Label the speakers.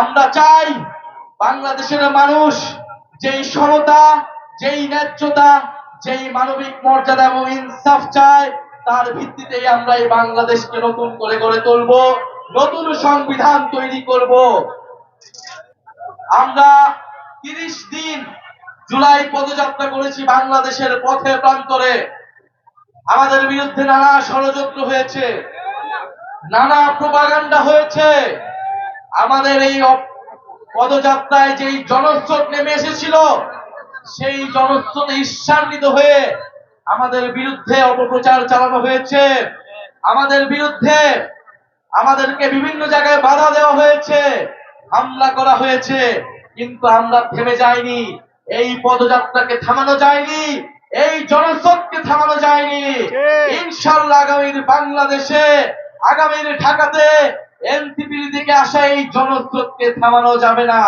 Speaker 1: আমরা চাই বাংলাদেশের মানুষ যেই সমতা যেই ন্যায্যতা, যেই মানবিক মর্যাদা এবং ইনসাফ চায়, তার ভিত্তিতেই আমরা এই বাংলাদেশকে নতুন করে গড়ে তুলব, নতুন সংবিধান তৈরি করব। আমরা তিরিশ দিন জুলাই পদযাত্রা করেছি বাংলাদেশের পথে প্রান্তরে। আমাদের বিরুদ্ধে নানা ষড়যন্ত্র হয়েছে, নানা প্রপাগান্ডা হয়েছে। আমাদের এই পদযাত্রায় যেই জনস্রোত নেমে এসেছিল সেই জনস্রোতে ঈর্ষান্বিত হয়ে আমাদের বিরুদ্ধে অপপ্রচার চালানো হয়েছে। আমাদের বিরুদ্ধে আমাদেরকে বিভিন্ন জায়গায় বাধা দেওয়া হয়েছে হামলা করা হয়েছে কিন্তু আমরা থেমে যাইনি। এই পদযাত্রাকে থামানো যায়নি এই জনস্রোতকে থামানো যায়নি। ইনশাল্লাহ আগামীর বাংলাদেশে আগামীর ঢাকাতে এনসিপির দিকে আসা এই জনস্রোতকে থামানো যাবে না।